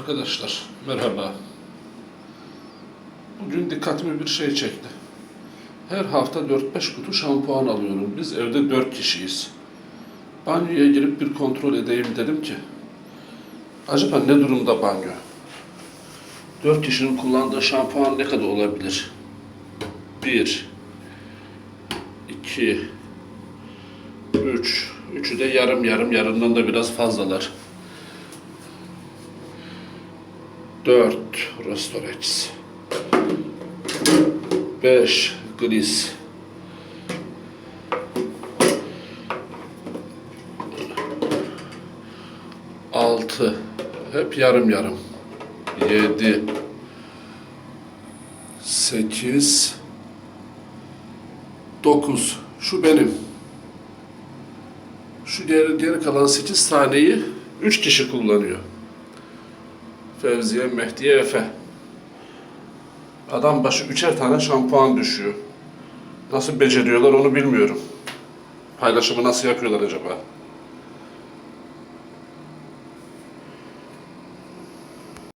Arkadaşlar merhaba. Bugün dikkatimi bir şey çekti. Her hafta 4-5 kutu şampuan alıyorum. Biz evde 4 kişiyiz. Banyoya girip bir kontrol edeyim dedim ki. Acaba ne durumda banyo? 4 kişinin kullandığı şampuan ne kadar olabilir? 1 2 3 Üçü de yarım yarım, yarımdan da biraz fazlalar. 4 Restorex 5 Gris 6 hep yarım yarım. 7 8 9 şu benim. Şu geri, geri kalan 8 taneyi 3 kişi kullanıyor. Fevziye, Mehdiye, Efe. Adam başı üçer tane şampuan düşüyor. Nasıl beceriyorlar onu bilmiyorum. Paylaşımı nasıl yapıyorlar acaba?